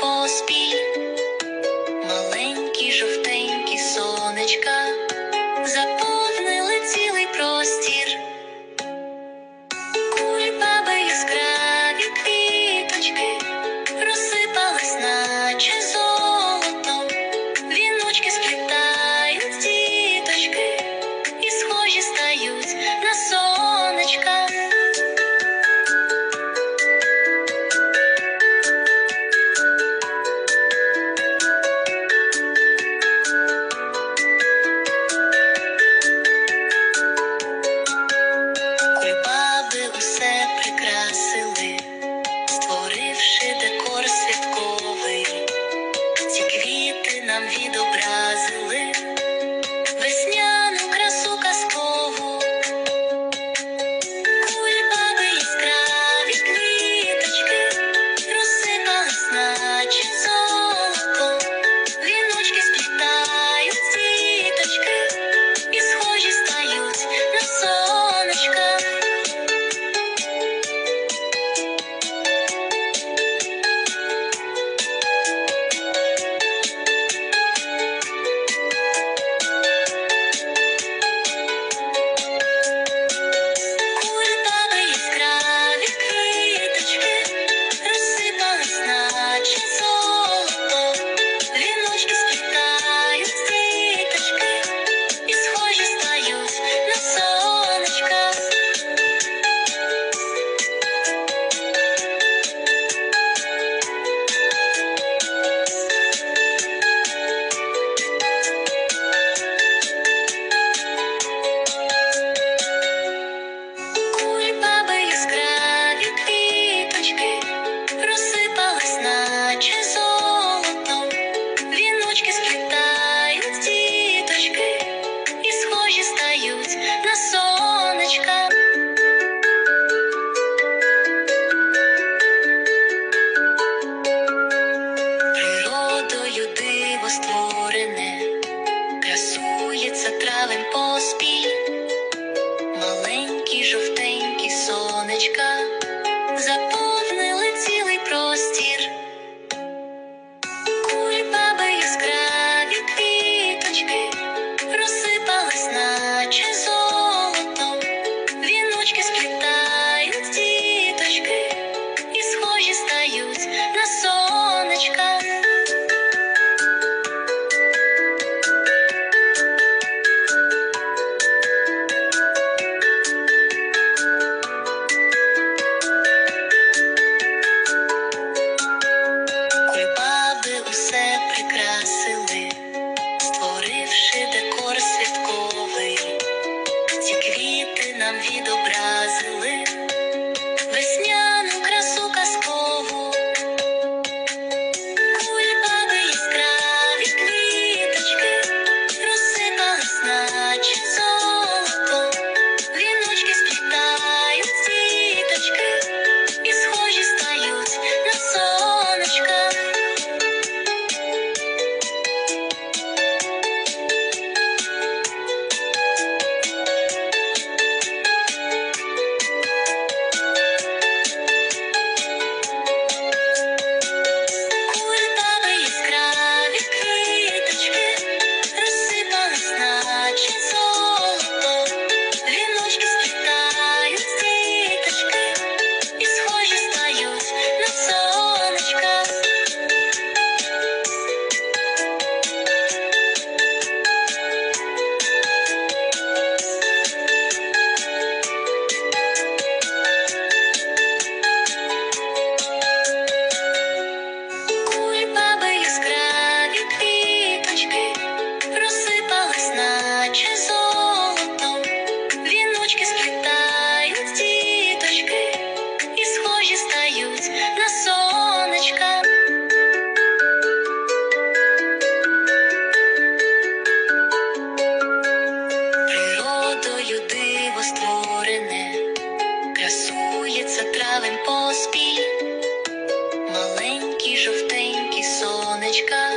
поспіль, маленькі жовтенькі сонечка заповнили цілий простір. Поспіль. Маленькі жовтенькі сонечка